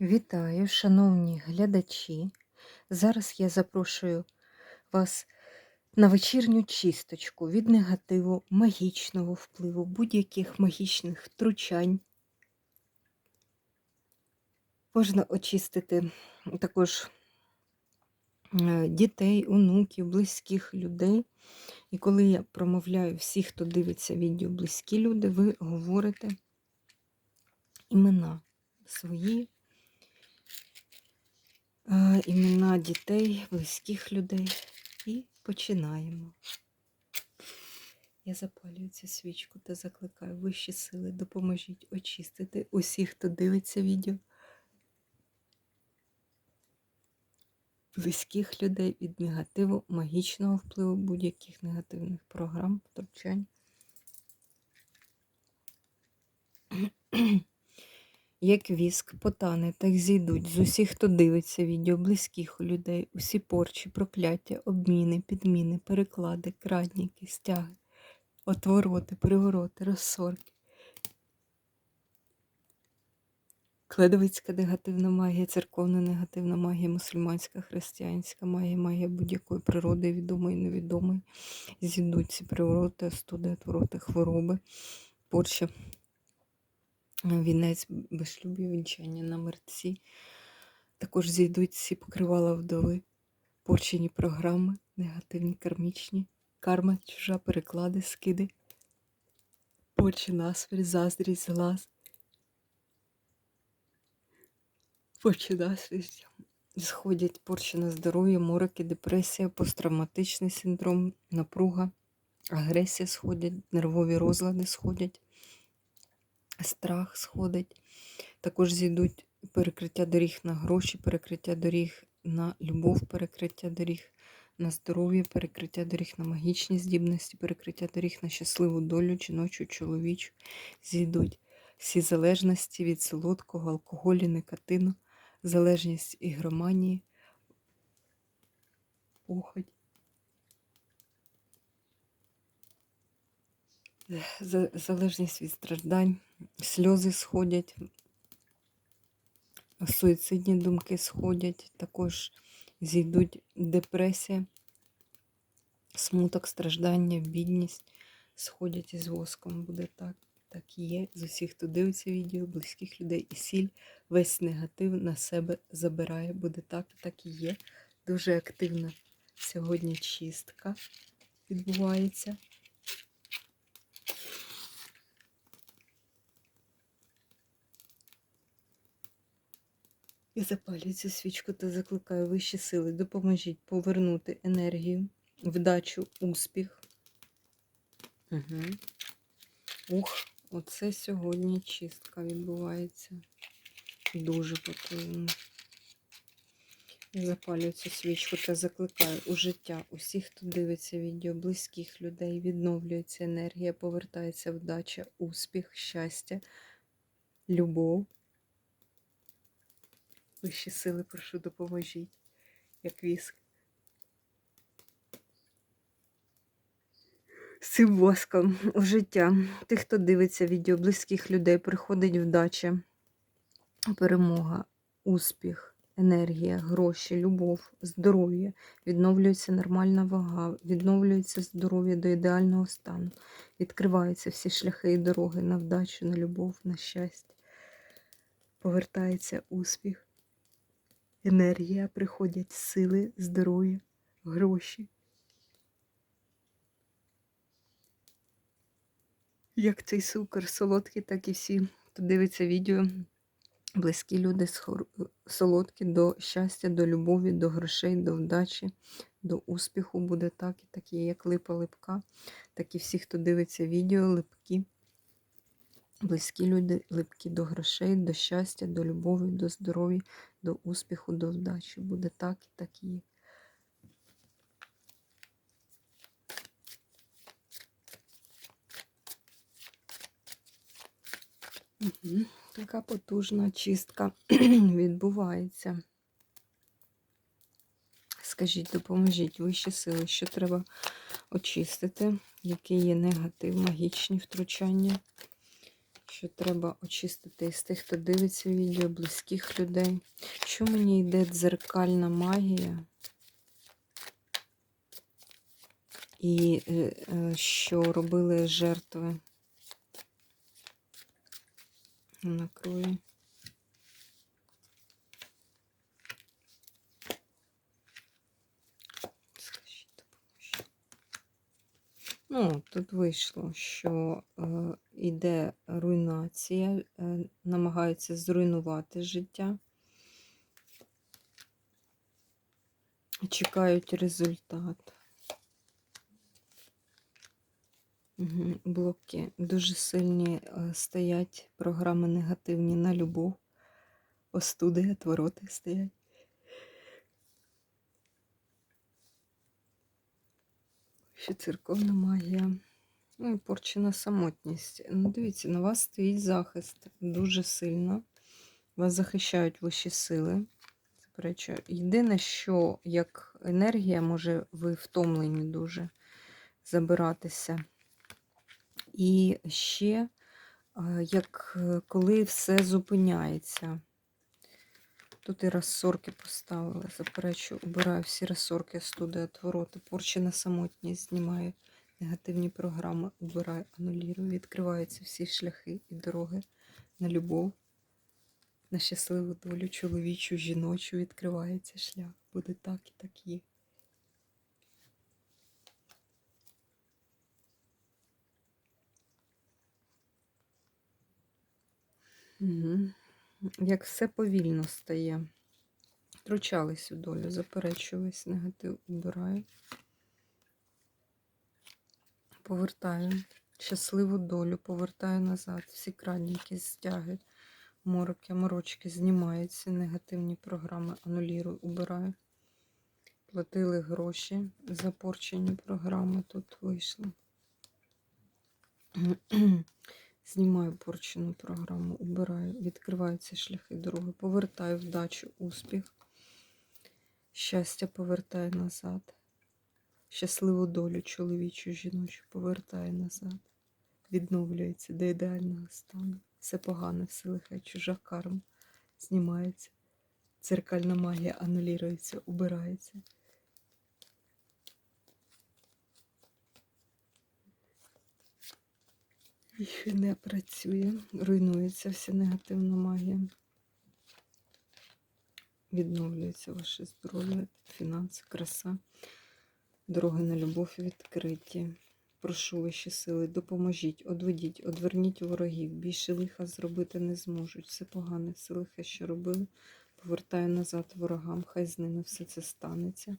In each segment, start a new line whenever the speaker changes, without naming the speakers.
Вітаю, шановні глядачі. Зараз я запрошую вас на вечірню чисточку від негативу, магічного впливу, будь-яких магічних втручань. Можна очистити також е, дітей, онуків, близьких людей. І коли я промовляю всіх, хто дивиться відео близькі люди, ви говорите імена свої імена дітей, близьких людей. І починаємо. Я запалюю цю свічку та закликаю вищі сили, допоможіть очистити усіх, хто дивиться відео, близьких людей від негативу, магічного впливу будь-яких негативних програм, втручань. Як віск, потане, так зійдуть з усіх, хто дивиться відео, близьких людей, усі порчі, прокляття, обміни, підміни, переклади, крадніки, стяги, отвороти, привороти, розсорки. Кледовицька негативна магія, церковна негативна магія, мусульманська, християнська магія, магія будь-якої природи, відомої, невідомої. Зійдуть ці привороти, остуди, отвороти, хвороби, порча вінець безшлюбів, вінчання на мерці. Також зійдуть всі покривала вдови, порчені програми, негативні кармічні, карма, чужа, переклади, скиди, порчі насвір, заздрість, глаз. Порчі насвір, сходять порчі на здоров'я, мороки, депресія, посттравматичний синдром, напруга, агресія сходять, нервові розлади сходять страх сходить. Також зійдуть перекриття доріг на гроші, перекриття доріг на любов, перекриття доріг на здоров'я, перекриття доріг на магічні здібності, перекриття доріг на щасливу долю, жіночу, чоловічу. Зійдуть всі залежності від солодкого, алкоголю, никотину, залежність ігроманії, похоть. залежність від страждань, сльози сходять, суїцидні думки сходять, також зійдуть депресія, смуток, страждання, бідність, сходять із воском. Буде так, так і є. З усіх, хто дивиться відео, близьких людей і сіль, весь негатив на себе забирає. Буде так, так і є. Дуже активна сьогодні чистка відбувається. Я запалюю цю свічку та закликаю вищі сили. Допоможіть повернути енергію, вдачу, успіх. Угу. Ух, оце сьогодні чистка відбувається. Дуже потужно. Я запалюю цю свічку та закликаю у життя усіх, хто дивиться відео, близьких людей, відновлюється енергія, повертається вдача, успіх, щастя, любов. Вищі сили, прошу, допоможіть, як віск. З цим воском у життя тих, хто дивиться відео, близьких людей, приходить вдача, перемога, успіх, енергія, гроші, любов, здоров'я, відновлюється нормальна вага, відновлюється здоров'я до ідеального стану, відкриваються всі шляхи і дороги на вдачу, на любов, на щастя. Повертається успіх енергія, приходять сили, здоров'я, гроші. Як цей цукор солодкий, так і всі, хто дивиться відео, близькі люди солодкі до щастя, до любові, до грошей, до вдачі, до успіху буде так і такі, як липа липка, так і всі, хто дивиться відео, липкі. Близькі люди липкі до грошей, до щастя, до любові, до здоров'я, до успіху, до вдачі. Буде так і так є. Така потужна чистка відбувається. Скажіть, допоможіть вищі сили, що треба очистити, який є негатив, магічні втручання що треба очистити із тих, хто дивиться відео, близьких людей. Що мені йде дзеркальна магія? І е, е, що робили жертви? Накрою. Ну, тут вийшло, що е, йде руйнація, е, намагаються зруйнувати життя. Чекають результат. Угу. Блоки дуже сильні е, стоять програми негативні на любов. Остуди, отвороти стоять. Ще церковна магія. Ну і порчена самотність. Ну, дивіться, на вас стоїть захист дуже сильно. Вас захищають вищі сили. Заперечую. Єдине, що як енергія, може, ви втомлені дуже забиратися. І ще, як е, коли все зупиняється. Тут і розсорки поставили. Заперечу, убираю всі розсорки, студи, отвороти, порчена самотність, знімаю негативні програми, убираю, анулірую, відкриваються всі шляхи і дороги на любов, на щасливу долю, чоловічу, жіночу відкривається шлях. Буде так і так є. Угу. Як все повільно стає. Втручались у долю, заперечуюсь, негатив убираю. Повертаю щасливу долю, повертаю назад. Всі крадніки, стяги, мороки, морочки знімаються, негативні програми анулірую, убираю. Платили гроші за порчені програми, тут вийшло. Знімаю порчену програму, убираю, відкриваються шляхи дороги, повертаю вдачу, успіх. Щастя повертаю назад. Щасливу долю чоловічу, жіночу повертаю назад. Відновлюється до ідеального стану. Все погане, все лихе, чужа карма знімається. Церкальна магія анулюється, убирається. Ще не працює, руйнується вся негативна магія. Відновлюється ваше здоров'я, фінанси, краса, дороги на любов відкриті. Прошу вищі сили, допоможіть, одведіть, одверніть ворогів. Більше лиха зробити не зможуть. Все погане, все лихе, що робили, повертаю назад ворогам, хай з ними все це станеться.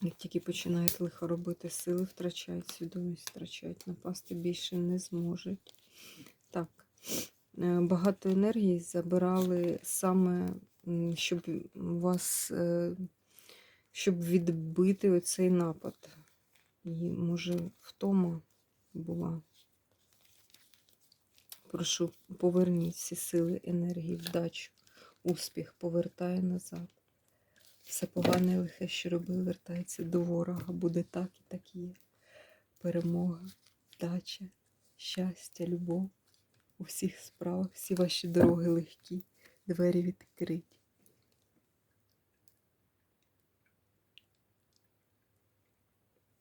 Як тільки починають лихо робити сили, втрачають свідомість, втрачають напасти, більше не зможуть. Так, е, багато енергії забирали саме, щоб вас, е, щоб відбити оцей напад. І, може, втома була. Прошу, поверніть всі сили, енергії, вдачу, успіх, повертаю назад. Все погане і лихе, що робив, вертається до ворога. Буде так і так є. Перемога, вдача, щастя, любов у всіх справах, всі ваші дороги легкі, двері відкриті.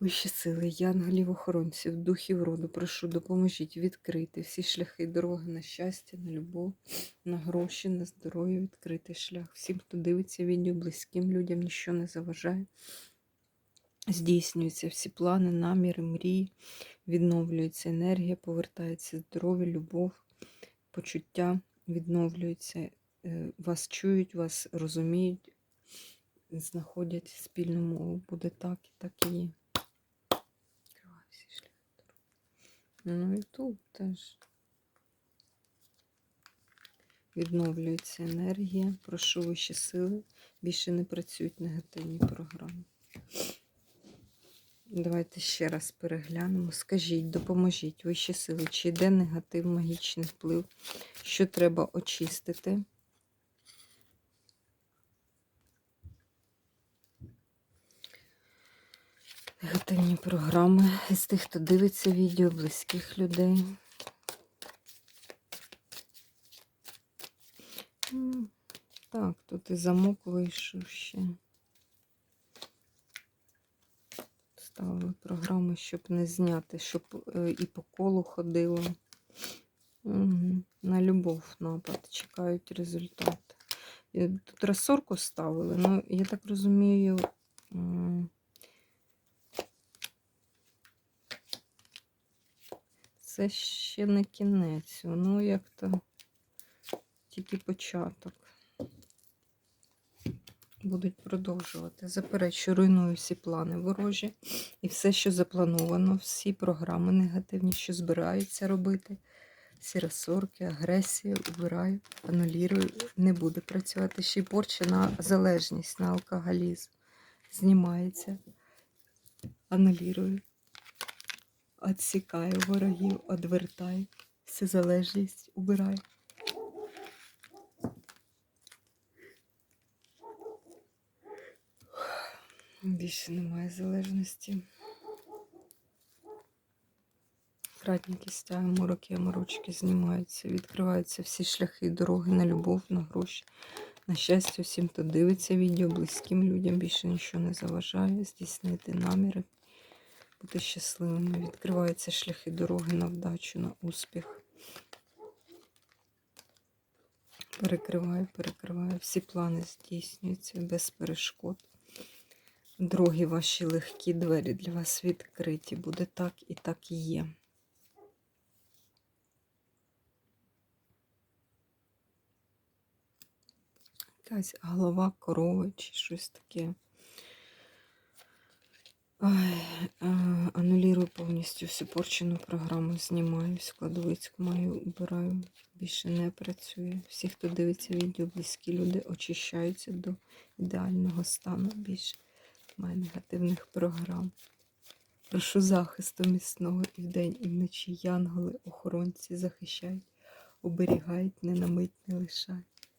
Вищі сили, янголів, охоронців, духів роду, прошу, допоможіть відкрити всі шляхи дороги на щастя, на любов, на гроші, на здоров'я, відкрити шлях. Всім, хто дивиться відео, близьким людям нічого не заважає. Здійснюються всі плани, наміри, мрії, відновлюється енергія, повертається здоров'я, любов, почуття, відновлюється, е, вас чують, вас розуміють, знаходять спільну мову. Буде так і так і є. Відкриваю всі шляхи дороги. Ну і тут теж. Відновлюється енергія, прошу вищі сили, більше не працюють негативні програми. Давайте ще раз переглянемо. Скажіть, допоможіть вищі сили, чи йде негатив, магічний вплив, що треба очистити. програми з тих, хто дивиться відео близьких людей. Так, тут і замок вийшов ще. Ставили програми, щоб не зняти, щоб е, і по колу ходило. Угу. На любов напад, чекають результат. Е, тут розсорку ставили, ну, я так розумію. Це ще не кінець, воно як-то тільки початок. Будуть продовжувати. Заперечую, руйную всі плани ворожі і все, що заплановано, всі програми негативні, що збираються робити. Всі розсорки, агресію убираю, анулірую, не буде працювати. Ще й порча на залежність, на алкоголізм. Знімається, анулірую, відсікаю ворогів, одвертаю, всю залежність убираю. Більше немає залежності. Кратники стягуємо, руки, морочки знімаються, відкриваються всі шляхи дороги на любов, на гроші, на щастя, всім, хто дивиться відео, близьким людям більше нічого не заважає, здійснити наміри, бути щасливими. Відкриваються шляхи дороги на вдачу, на успіх. Перекриваю, перекриваю. Всі плани здійснюються без перешкод. Дороги ваші легкі, двері для вас відкриті. Буде так і так і є. Якась голова корови чи щось таке. А, анулірую повністю всю порчену програму, знімаю, складовицьку маю, убираю. Більше не працює. Всі, хто дивиться відео, близькі люди очищаються до ідеального стану. Більше немає негативних програм. Прошу захисту міцного і вдень, і вночі. Янголи, охоронці захищають, оберігають, не на не лишають.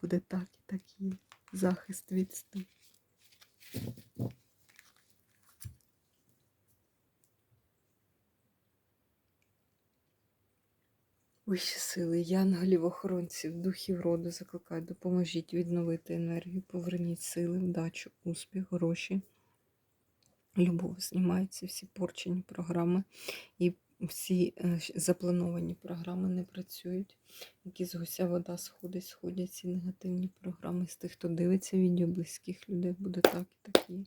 Буде так і так є. Захист відступ. Вищі сили, янголів, охоронців, духів роду закликають, допоможіть відновити енергію, поверніть сили, вдачу, успіх, гроші, любов. Знімаються всі порчені програми і всі е, заплановані програми не працюють. Які з гуся вода сходить, сходять ці негативні програми. З тих, хто дивиться відео, близьких людей, буде так і так є.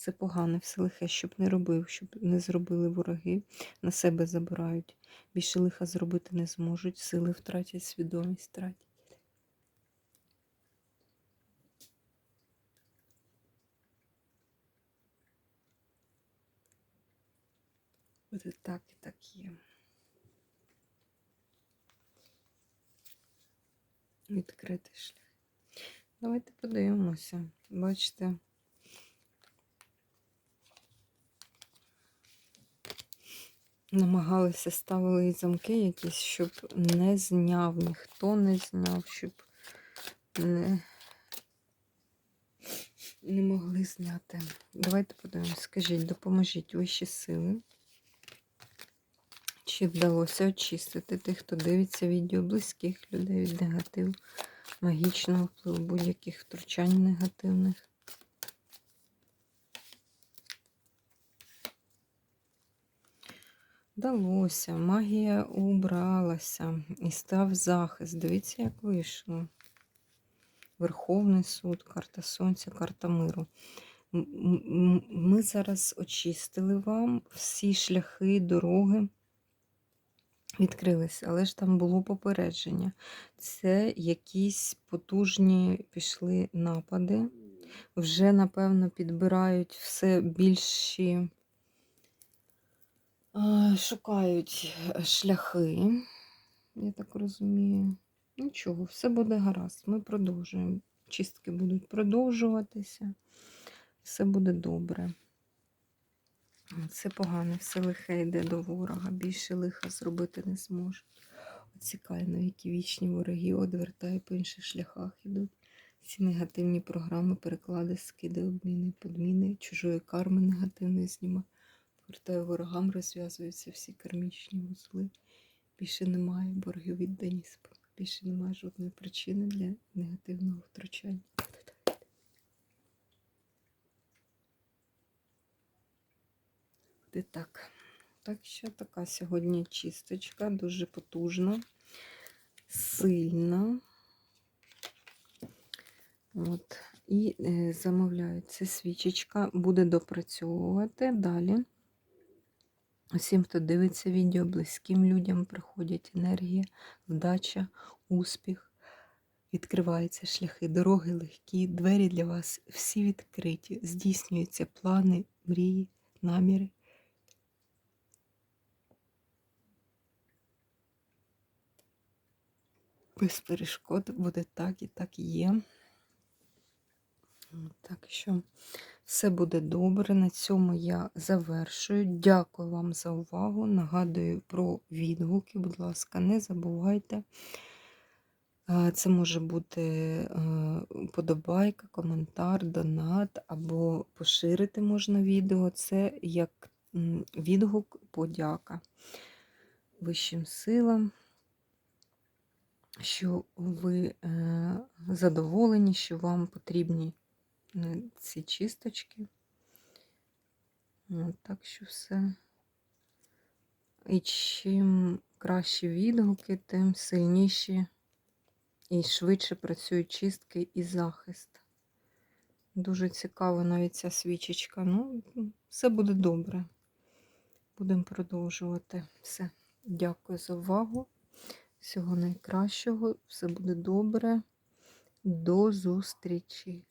Все погане, все лихе, щоб не робив, щоб не зробили вороги, на себе забирають. Більше лиха зробити не зможуть, сили втратять, свідомість втратять. Буде так і так є. Відкритий шлях. Давайте подивимося. Бачите. Намагалися ставили і замки якісь, щоб не зняв, ніхто не зняв, щоб не, не могли зняти. Давайте подивимось. Скажіть, допоможіть вищі сили. Чи вдалося очистити тих, хто дивиться відео близьких людей від негативу, магічного впливу, будь-яких втручань негативних? Вдалося, магія убралася і став захист. Дивіться, як вийшло. Верховний суд, карта Сонця, карта миру. Ми зараз очистили вам всі шляхи, дороги відкрилися, але ж там було попередження. Це якісь потужні пішли напади. Вже, напевно, підбирають все більші. А, Шукають е, шляхи, я так розумію. Нічого, все буде гаразд. Ми продовжуємо. Чистки будуть продовжуватися. Все буде добре. Все погане, все лихе йде до ворога. Більше лиха зробити не зможе. Оцікає навіки вічні вороги, одвертає по інших шляхах ідуть. Всі негативні програми, переклади, скиди, обміни, подміни, чужої карми негативної зніма. Повертаю ворогам, розв'язуються всі кармічні вузли. Більше немає боргів віддані. Більше немає жодної причини для негативного втручання. Буде так. Так що така сьогодні чисточка, дуже потужна, сильна. От. І е, замовляю, це свічечка буде допрацьовувати далі. Усім, хто дивиться відео, близьким людям приходять енергія, вдача, успіх. Відкриваються шляхи, дороги легкі, двері для вас всі відкриті, здійснюються плани, мрії, наміри. Без перешкод буде так і так є. Так що все буде добре. На цьому я завершую. Дякую вам за увагу. Нагадую про відгуки, будь ласка, не забувайте. Це може бути е, подобайка, коментар, донат або поширити можна відео. Це як відгук, подяка вищим силам, що ви е, задоволені, що вам потрібні е, ці чисточки. От, так що все. І чим кращі відгуки, тим сильніші і швидше працюють чистки і захист. Дуже цікава навіть ця свічечка. Ну, все буде добре. Будемо продовжувати. Все. Дякую за увагу. Всього найкращого. Все буде добре. До зустрічі!